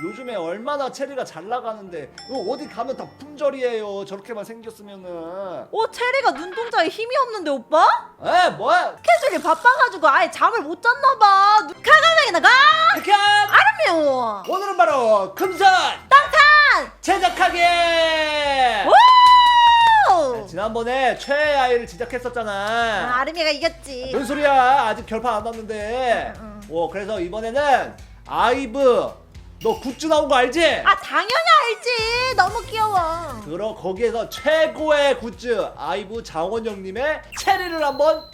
요즘에 얼마나 체리가 잘 나가는데 이거 어디 가면 다 품절이에요. 저렇게만 생겼으면은. 어 체리가 눈동자에 힘이 없는데 오빠? 에 뭐야? 스케줄이 바빠가지고 아예 잠을 못 잤나봐. 카가메이 나가! 캬 아르메오 오늘은 바로 금선 땅탄 제작하게 오! 지난번에 최애 아이를 아, 제작했었잖아. 아르미가 이겼지. 뭔 소리야? 아직 결판 안 났는데. 응, 응. 오 그래서 이번에는 아이브 너 굿즈 나온 거 알지? 아 당연히 알지. 너무 귀여워. 그럼 거기에서 최고의 굿즈. 아이브 장원영님의 체리를 한번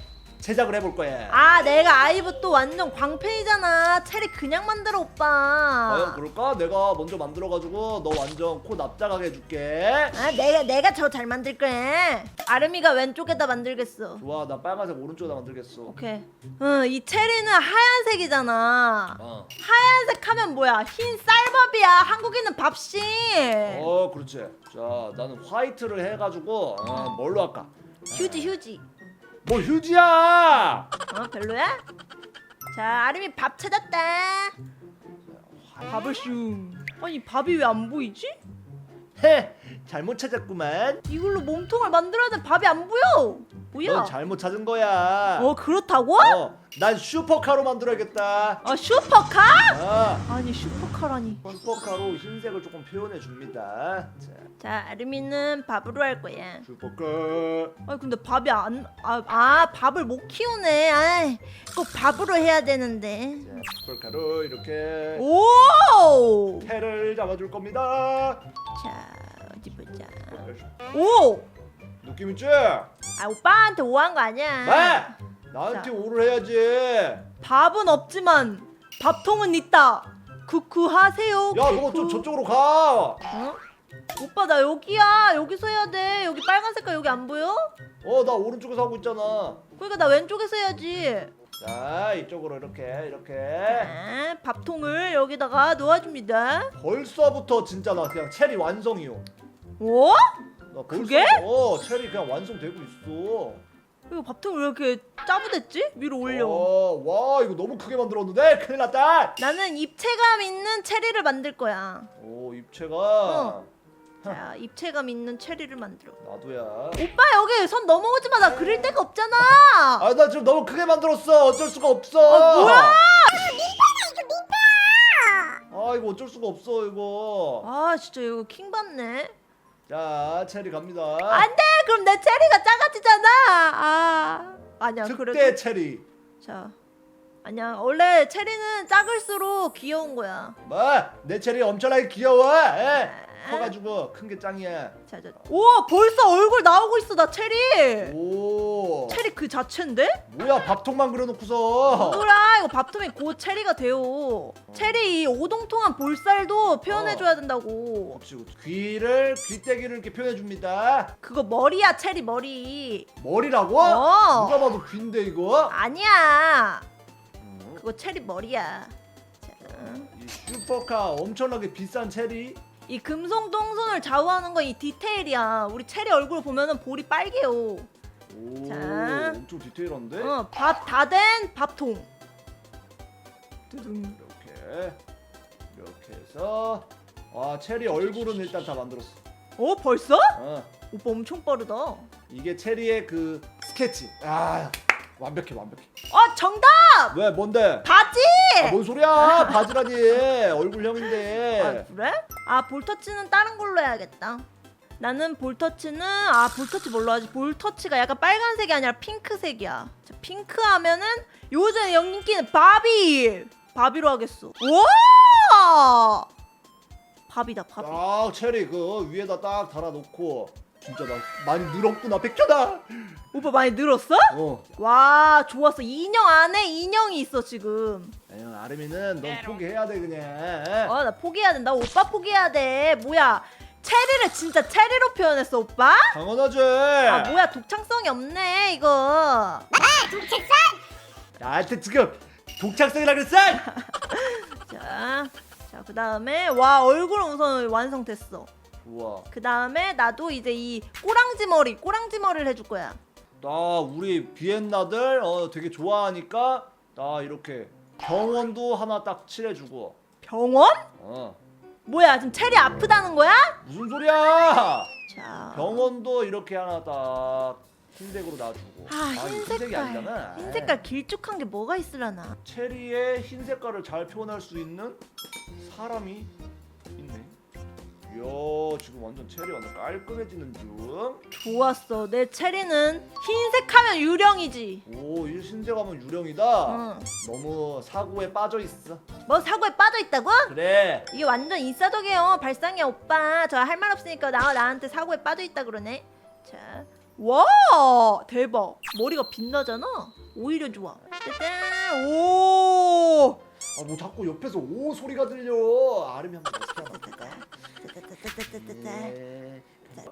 제작을 해볼 거야. 아 내가 아이브 또 완전 광팬이잖아. 체리 그냥 만들어 오빠. 과연 그럴까? 내가 먼저 만들어가지고 너 완전 코 납작하게 해줄게. 아 내가 내가 저 잘 만들 거야. 아르미가 왼쪽에다 만들겠어. 좋아 나 빨간색 오른쪽에다 만들겠어. 오케이. 응이 체리는 하얀색이잖아. 어, 하얀색 하면 뭐야? 흰 쌀밥이야. 한국인은 밥씨. 어 그렇지. 자 나는 화이트를 해가지고 어, 뭘로 할까? 휴지 휴지 뭐 휴지야? 어 별로야? 자 아름이 밥 찾았다. 밥을 슝. 아니 밥이 왜 안 보이지? 헤 잘못 찾았구만. 이걸로 몸통을 만들어야 돼. 밥이 안 보여 뭐야? 넌 잘못 찾은 거야 어 그렇다고? 어, 난 슈퍼카로 만들어야겠다 아 슈퍼카? 아, 아니 슈퍼카라니 슈퍼카로 흰색을 조금 표현해 줍니다 자 자 아름이는 밥으로 할 거야 슈퍼카 아 근데 밥이 안.. 아, 아 밥을 못 키우네 아이 꼭 밥으로 해야 되는데 자, 슈퍼카로 이렇게 오! 해를 잡아줄 겁니다 자 어디 보자 슈퍼카. 오! 느낌 있지? 아 오빠한테 오한 거 아니야 네! 나한테 자. 오를 해야지 밥은 없지만 밥통은 있다 쿠쿠 하세요 야너좀 저쪽으로 가 어? 오빠 나 여기야 여기서 해야 돼 여기 빨간 색깔 여기 안 보여? 어 나 오른쪽에서 하고 있잖아 그러니까 나 왼쪽에서 해야지 자 이쪽으로 이렇게 이렇게 자, 밥통을 여기다가 놓아줍니다 벌써부터 진짜 나 그냥 체리 완성이요 오? 나 벌써, 그게? 어. 체리 그냥 완성되고 있어. 이거 밥통 왜 이렇게 짜부댔지? 위로 올려. 어, 와 이거 너무 크게 만들었는데? 큰일 났다! 나는 입체감 있는 체리를 만들 거야. 오 입체가 어. 자 입체감 있는 체리를 만들어. 나도야. 오빠 여기 손 넘어오지 마. 나 그릴 데가 없잖아. 아 나 지금 너무 크게 만들었어. 어쩔 수가 없어. 아, 뭐야? 아 이거 어쩔 수가 없어 이거. 아 진짜 이거 킹 받네 자 체리 갑니다. 안돼 그럼 내 체리가 작아지잖아. 아 아니야 특대 그래도? 체리. 자 아니야 원래 체리는 작을수록 귀여운 거야. 뭐내 체리 엄청나게 귀여워 에? 아. 커가지고 큰 게 짱이야. 자자. 오 벌써 얼굴 나오고 있어 나 체리. 오. 체리 그 자체인데? 뭐야 밥통만 그려놓고서. 뭐라? 이거 밥통이 곧 체리가 돼요. 체리 이 오동통한 볼살도 표현해줘야 된다고. 그렇지 그렇지 귀를 귀때기를 이렇게 표현해 줍니다. 그거 머리야 체리 머리. 머리라고? 어. 누가 봐도 귀인데 이거? 아니야. 음. 그거 체리 머리야. 자, 이 슈퍼카 엄청나게 비싼 체리 이 금속 동선을 좌우하는 건 이 디테일이야. 우리 체리 얼굴 보면은 볼이 빨개요. 오 자. 엄청 디테일한데? 어, 밥 다 된 밥통. 두둥. 이렇게. 이렇게 해서. 아 체리 얼굴은 일단 다 만들었어. 어 벌써? 어. 오빠 엄청 빠르다. 이게 체리의 그 스케치. 아 완벽해 완벽해. 아 정답! 왜 뭔데? 바지! 아, 뭔 소리야? 바지라니. 아 얼굴형인데. 그래? 아 볼터치는 다른 걸로 해야겠다. 나는 볼터치는 아 볼터치 뭘로 하지? 볼터치가 약간 빨간색이 아니라 핑크색이야. 자 핑크 하면은 요즘 인기는 바비! 바비로 하겠어. 와! 밥이다 밥이 아 체리 그 위에다 딱 달아놓고 진짜 나 많이 늘었구나 백현아. 오빠 많이 늘었어? 어. 와 좋았어. 인형 안에 인형이 있어 지금. 아유 아름이는 넌 포기해야 돼 그냥. 아 나 포기해야 된다. 오빠 포기해야 돼. 뭐야 체리를 진짜 체리로 표현했어 오빠? 당연하지. 아 뭐야 독창성이 없네 이거. 나한테 지금 독창성이라 그랬어! 자, 자 그 다음에 와 얼굴은 우선 완성됐어 좋아 그다음에 나도 이제 이 꼬랑지 머리 꼬랑지 머리를 해줄 거야 나 우리 비엔나들 어 되게 좋아하니까 나 이렇게 병원도 하나 딱 칠해주고 병원? 어 뭐야 지금 체리 아프다는 거야? 무슨 소리야? 자 병원도 이렇게 하나 딱 흰색으로 놔주고. 아, 이거 흰 흰색이 색깔. 아니잖아. 흰 색깔 길쭉한 게 뭐가 있으려나? 체리의 흰 색깔을 잘 표현할 수 있는 사람이. 이야 지금 완전 체리 완전 깔끔해지는 중. 좋았어. 내 체리는 흰색하면 유령이지. 오, 이 흰색하면 유령이다. 응. 너무 사고에 빠져 있어. 뭐 사고에 빠져 있다고? 그래. 이게 완전 인싸덕이에요. 발상이 오빠. 저 할 말 없으니까 나 나한테 사고에 빠져 있다 그러네. 자, 와 대박. 머리가 빛나잖아. 오히려 좋아. 짜잔. 오. 아 뭐 자꾸 옆에서 오 소리가 들려. 아름이 한번? 네.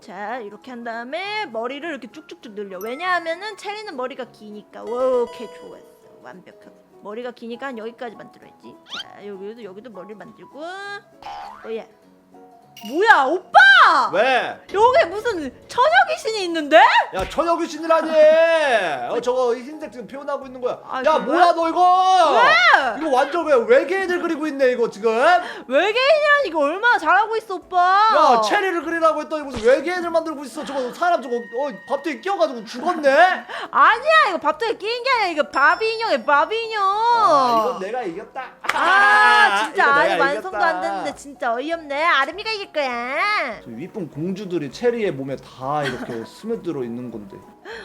자 이렇게 한 다음에 머리를 이렇게 쭉쭉쭉 늘려. 왜냐하면은 체리는 머리가 기니까. 오케이 좋았어. 완벽하고. 머리가 기니까 한 여기까지 만들어야지. 자 여기도 여기도 머리를 만들고. 뭐야 뭐야 오빠 왜? 여기 무슨 처녀 귀신이 있는데? 야 처녀 귀신이라니. 어 저거 흰색 지금 표현하고 있는 거야. 아, 야? 뭐야 너 이거? 왜? 이거 완전 왜 외계인을 그리고 있네 이거 지금. 외계인이란 이거 얼마나 잘하고 있어 오빠 야 체리를 그리라고 했더니 무슨 외계인을 만들고 있어. 저거 사람 저거 어 밥도에 끼어가지고 죽었네. 아니야 이거 밥통에 끼인 게 아니라 이거 바비 인형이야 바비 인형 아 이건 내가 이겼다. 아 진짜 이거 내가 완성도 이겼다. 안 됐는데 진짜 어이없네 아름이가 이길 거야. 저 이쁜 공주들이 체리의 몸에 다 이렇게 스며들어 있는 건데.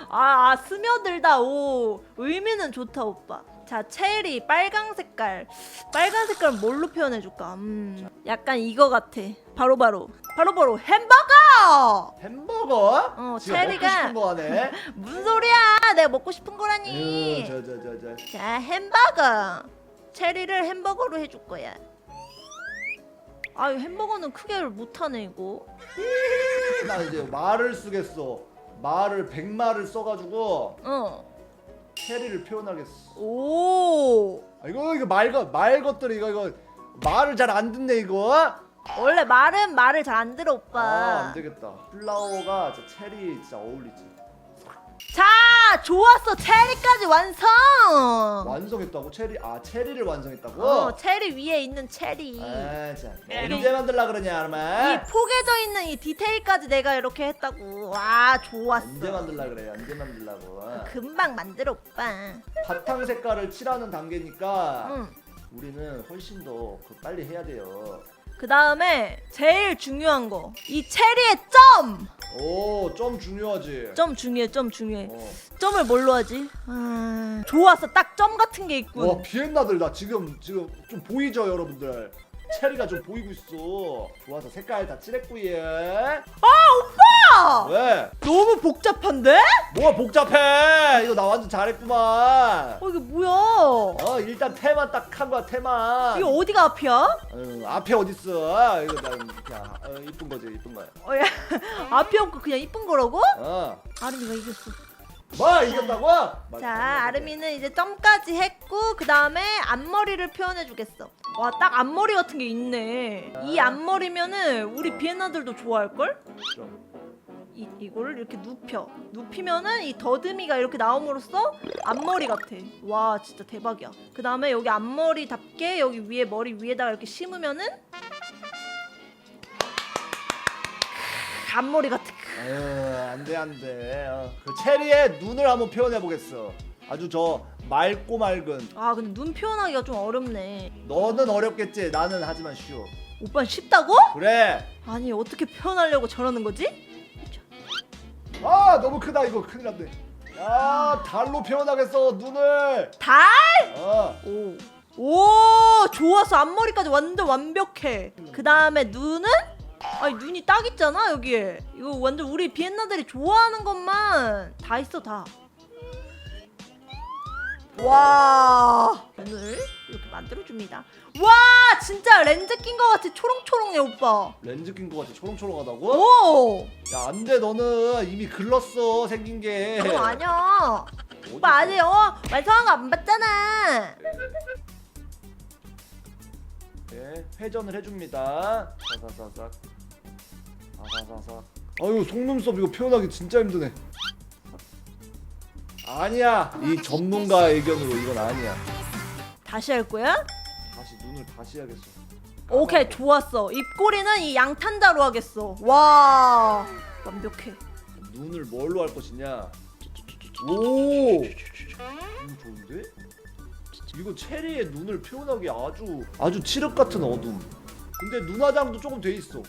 아, 아 스며들다. 오 의미는 좋다 오빠. 자 체리 빨강 색깔. 빨간 색깔 뭘로 표현해줄까? 음 약간 이거 같아. 바로바로. 바로바로 햄버거! 햄버거? 어, 지금 체리가- 먹고 싶은 거 하네. 무슨 소리야? 내가 먹고 싶은 거라니. 저저 저 저. 자 햄버거. 체리를 햄버거로 해줄 거야 아유 햄버거는 크게 못하네 이거 나 이제 말을 쓰겠어. 말을 백말을 써가지고 체리를 표현하겠어. 어오 아, 이거 이거 말것 말 것들이 이거 이거 말을 잘 안 듣네 이거. 원래 말은 말을 잘 안 들어 오빠 아 안 되겠다. 플라워가 저 체리 진짜 어울리지. 자 좋았어 체리까지 완성 완성했다고 체리 아 체리를 완성했다고. 어 체리 위에 있는 체리 아, 자 언제 만들라 그러냐 이 아르마. 포개져 있는 이 디테일까지 내가 이렇게 했다고 와 좋았어 언제 만들라 그래 언제 만들라고. 금방 만들어 오빠 바탕 색깔을 칠하는 단계니까 응. 우리는 훨씬 더그 빨리 해야 돼요. 그 다음에 제일 중요한 거 이 체리의 점! 오, 좀 중요하지. 점 중요해 점 중요해 어. 점을 뭘로 하지? 아... 좋았어 딱 점 같은 게 있군 와, 비엔나들 나 지금 지금 좀 보이죠, 여러분들? 체리가 좀 보이고 있어. 좋아서 색깔 다 칠했고 얘. 아! 왜? 너무 복잡한데? 뭐가 복잡해? 이거 나 완전 잘했구만. 어 이게 뭐야 어, 일단 테만 딱한 거야, 테만. 이거 어디가 앞이야? 응, 앞에 어딨어? 이거 나 그냥 어, 이쁜 거지, 이쁜 거야. 어, 야, 앞이 없고 그냥 이쁜 거라고? 어. 아름이가 이겼어 뭐 이겼다고? 자 아름이는 이제 점까지 했고 그 다음에 앞머리를 표현해 주겠어 와 딱 앞머리 같은 게 있네 이 앞머리면은 우리 비엔나들도 좋아할걸? 좀. 이, 이거를 이렇게 눕혀 눕히면은 이 더듬이가 이렇게 나옴으로써 앞머리 같아 와 진짜 대박이야 그 다음에 여기 앞머리답게 여기 위에 머리 위에다가 이렇게 심으면은 크, 앞머리 같아 어, 안돼 안돼. 어, 그 체리의 눈을 한번 표현해 보겠어. 아주 저 맑고 맑은. 아 근데 눈 표현하기가 좀 어렵네 너는 어렵겠지. 나는 하지만 쉬워. 오빠는 쉽다고? 그래. 아니 어떻게 표현하려고 저러는 거지? 아 너무 크다 이거 큰일 났네. 야 달로 표현하겠어 눈을. 달? 어. 오. 오 좋았어 앞머리까지 완전 완벽해 그 다음에 눈은? 아니 눈이 딱 있잖아 여기에 이거 완전 우리 비엔나들이 좋아하는 것만 다 있어 다 와 눈을 이렇게 만들어줍니다 와 진짜 렌즈 낀 거 같이 초롱초롱해 오빠 렌즈 낀 거 같이 초롱초롱하다고? 오 야 안돼 너는 이미 글렀어 생긴 게. 그거 아니야 어디 오빠 어 완성한 거 안 봤잖아 네, 회전을 해줍니다. 사사사삭. 사사사삭. 아유 속눈썹 이거 표현하기 진짜 힘드네. 아니야 이 전문가 의견으로 이건 아니야. 다시 할 거야? 다시 눈을 다시 해야겠어. 오케이 좋았어 입꼬리는 이 양탄자로 하겠어 와 완벽해 눈을 뭘로 할 것이냐? 오, 이거 좋은데? 이거 체리의 눈을 표현하기 아주 아주 칠흑 같은 어둠. 근데 눈화장도 조금 돼 있어.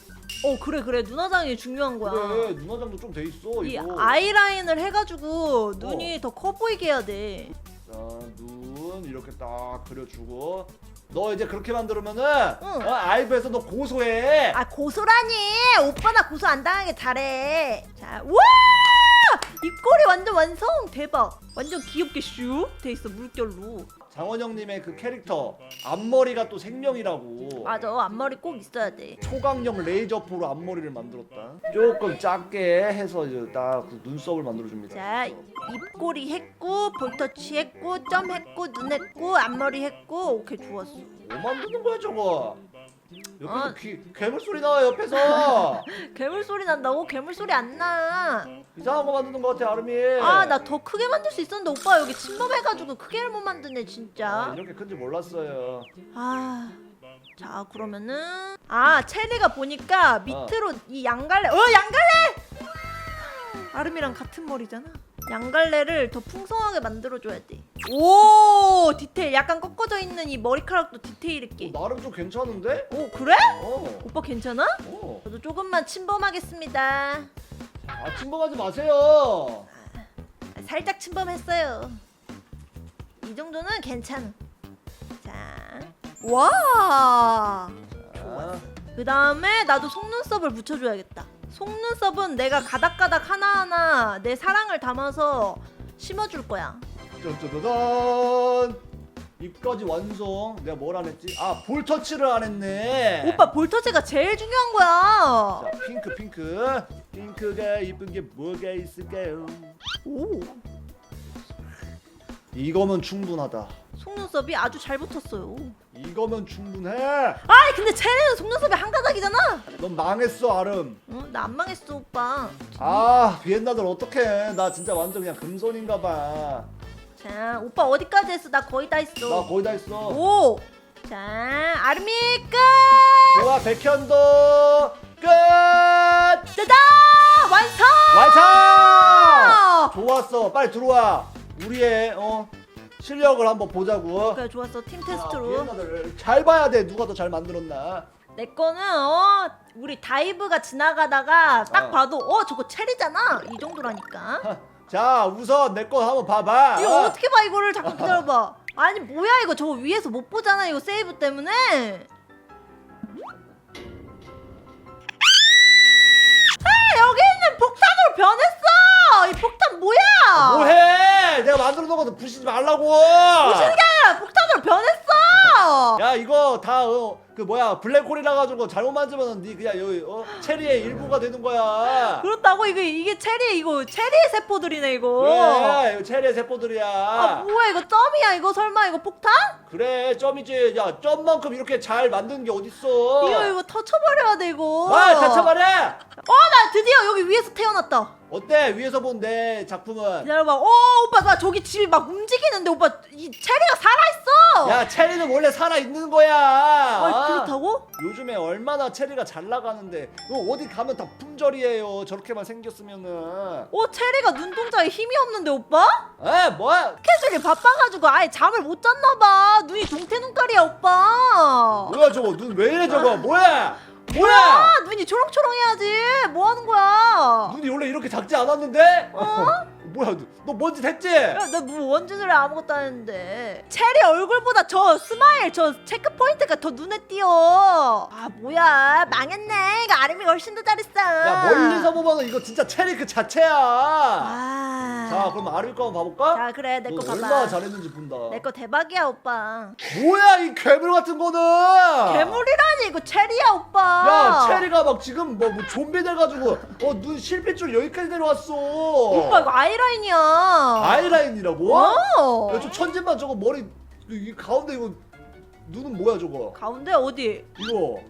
어 그래 그래 눈화장이 중요한 거야 그래, 눈화장도 좀 돼 있어. 이 이거. 아이라인을 해가지고 눈이 더 커 보이게 해야 돼 자, 눈 이렇게 딱 그려주고. 너 이제 그렇게 만들면은 응. 어, 아이브에서 너 고소해. 아 고소라니 오빠 나 고소 안 당하게 잘해 자 우와 입꼬리 완전 완성 대박 완전 귀엽게 슉돼 있어 물결로 장원영님의 그 캐릭터 앞머리가 또 생명이라고. 맞아 앞머리 꼭 있어야 돼 초강력 레이저포로 앞머리를 만들었다. 조금 작게 해서 이제 딱그 눈썹을 만들어줍니다. 자 입꼬리 했고 볼터치 했고 점 했고 눈 했고 앞머리 했고 오케이 좋았어 뭐 만드는 거야 저거? 옆에서 아. 귀, 괴물 소리 나와 옆에서 괴물 소리 난다고? 괴물 소리 안 나 이상한 거 만드는 거 같아 아름이. 아 나 더 크게 만들 수 있었는데 오빠 여기 침범해가지고 크게를 못 만드네 아, 진짜 이렇게 큰지 몰랐어요. 아. 자 그러면은 아 체리가 보니까 밑으로 이 양갈래 어 양갈래 아름이랑 같은 머리잖아 양갈래를 더 풍성하게 만들어줘야 돼 오 디테일 약간 꺾어져 있는 이 머리카락도 디테일 있게 어, 나름 좀 괜찮은데? 오 그래? 어. 오빠 괜찮아? 어. 저도 조금만 침범하겠습니다 아 침범하지 마세요. 살짝 침범했어요. 이 정도는 괜찮아. 자, 와. 자, 그 다음에 나도 속눈썹을 붙여줘야겠다. 속눈썹은 내가 가닥가닥 하나하나 내 사랑을 담아서 심어줄 거야. 짠짜자잔. 입까지 완성. 내가 뭘 안 했지? 아 볼터치를 안 했네. 오빠 볼터치가 제일 중요한 거야. 자 핑크 핑크. 핑크가 이쁜 게 뭐가 있을까요? 오, 이거면 충분하다. 속눈썹이 아주 잘 붙었어요. 이거면 충분해. 아이 근데 쟤는 속눈썹이 한 가닥이잖아. 넌 망했어 아름. 어, 나안 망했어 오빠. 아 비엔나들 어떡해. 나 진짜 완전 그냥 금손인가 봐. 자, 오빠 어디까지 했어? 나 거의 다 했어. 나 거의 다 했어. 오! 자, 아르미 끝! 좋아 백현도 끝. 짜잔! 완성! 완성. 좋았어. 빨리 들어와. 우리의 어 실력을 한번 보자고. 그래, 좋았어. 팀 아, 테스트로. 비엔나들 잘 봐야 돼. 누가 더 잘 만들었나. 내 거는, 어, 우리 다이브가 지나가다가 딱 어. 봐도, 어, 저거 체리잖아. 이 정도라니까. 하, 자 우선 내 거 한번 봐봐. 이거 어떻게 봐, 이거를 자꾸 기다려봐. 아니, 뭐야, 이거 저거 위에서 못 보잖아, 이거 세이브 때문에. 아, 여기 있는 폭탄으로 변했어! 이 폭탄 뭐야? 뭐해? 내가 만들어 놓은 거 부시지 말라고. 무슨 게 폭탄으로 변했어! 야 이거 다그 뭐야 블랙홀이라 가지고 잘못 만지면 네 그냥 여기 어 체리의 일부가 되는 거야. 그렇다고 이게 이게 체리 이거 체리 세포들이네 이거. 그래 이거 체리의 세포들이야. 아 뭐야 이거 점이야 이거 설마 이거 폭탄? 그래 점이지. 야 점만큼 이렇게 잘 만드는 게 어딨어? 이거 이거 터쳐버려야 돼 이거. 아 다쳐봐래. 어나 드디어 여기 위에서 태어났다. 어때 위에서 본 내 작품은? 기다려봐. 어 오빠 나 저기 집이 막 움직이는데 오빠 이 체리가 살아 있어. 야 체리는 원래 살아 있는 거야. 아 그렇다고? 요즘에 얼마나 체리가 잘 나가는데 이거 어디 가면 다 품절이에요. 저렇게만 생겼으면은. 어 체리가 눈동자에 힘이 없는데 오빠? 에 뭐야? 스케줄이 바빠가지고 아예 잠을 못 잤나봐. 눈이 동태 눈깔이야 오빠. 뭐야 저거 눈 왜 이래 저거 뭐야? 뭐야? 아 눈이 초롱초롱해야지. 뭐 하는 거야? 눈이 원래 이렇게 작지 않았는데? 어? 뭐야 너, 너 뭔짓 했지? 야 나뭐 원진을 아무것도 안 했는데 체리 얼굴보다 저 스마일 저 체크 포인트가 더 눈에 띄어 아 뭐야 망했네 이거 아름이 훨씬 더 잘했어 야 멀리서 보면 이거 진짜 체리 그 자체야 아. 자 그럼 아를 거 한번 봐볼까? 자 그래 내너거 얼마나 봐봐 잘했는지 본다. 내 거 대박이야 오빠. 뭐야 이 괴물 같은 거는? 괴물이라니 이거 체리야 오빠. 야 체리가 막 지금 뭐, 뭐 좀비 돼가지고 어 눈 실핏줄 여기까지 내려왔어. 오빠 이거 아이라인이야. 아이라인이라고? 어. 야저 천진만 저거 머리 이, 이 가운데 이거 눈은 뭐야 저거? 가운데 어디? 이거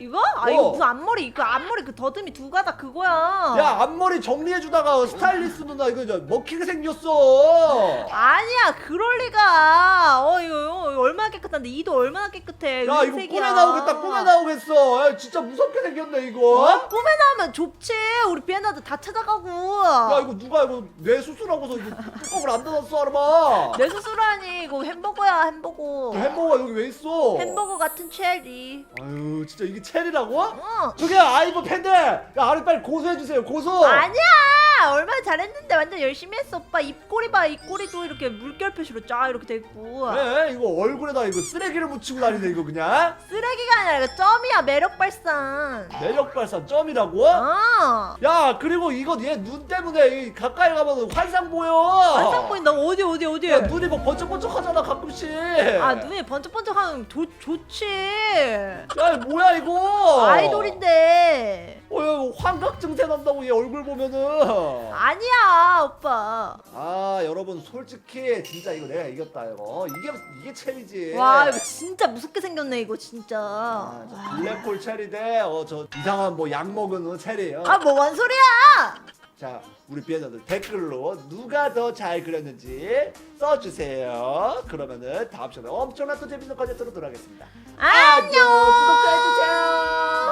이거? 아 이거 어. 무슨 앞머리 이거 앞머리 그 더듬이 두 가닥 그거야. 야 앞머리 정리해주다가 스타일리스트 누나 이거 저 먹히게 생겼어. 아니야 그럴 리가. 어 이거, 이거 얼마나 깨끗한데 이도 얼마나 깨끗해. 야 이거 은색이야. 꿈에 나오겠다 꿈에 나오겠어. 야 진짜 무섭게 생겼네 이거. 어? 꿈에 나오면 좁지. 우리 비엔나들 다 찾아가고. 야 이거 누가 이거 뇌 수술하고서 이거 뚜껑을 안 닫았어 알아봐 내 수술하니 이거 햄버거야 햄버거. 햄버거가 여기 왜 있어? 햄버거 같은 체리. 아유 진짜 이게 체리라고? 어. 저기 아이브 팬들! 야 아래 빨리 고소해주세요 고소! 아니야 얼마나 잘했는데 완전 열심히 했어. 오빠 입꼬리 봐. 입꼬리도 이렇게 물결 표시로 쫙 이렇게 돼 있고. 그래 이거 얼굴에다 이거 쓰레기를 묻히고 다니네 이거 그냥. 쓰레기가 아니라 이거 점이야 매력 발산. 매력 발산 점이라고? 어. 야 그리고 이거 얘 눈 때문에 이 가까이 가면 환상 보여. 환상 보인다 어디 어디 어디? 야 눈이 뭐 번쩍번쩍 하잖아 가끔씩. 아 눈이 번쩍번쩍하면 좋 좋지. 야 뭐야 이거? 아이돌인데 환각 증세 난다고 얘 얼굴 보면은. 아니야 오빠. 아 여러분 솔직히 진짜 이거 내가 이겼다 이거. 이게 이게 체리지. 와 이거 진짜 무섭게 생겼네 이거 진짜. 아, 저 블랙홀 체리 대어저 이상한 뭐 약 먹은 어, 체리 어. 아뭐 뭔 소리야? 자 우리 비엔나들 댓글로 누가 더 잘 그렸는지 써주세요. 그러면은 다음 시간에 엄청난 또 재밌는 컨텐츠로 돌아오겠습니다. 안녕! 구독해주세요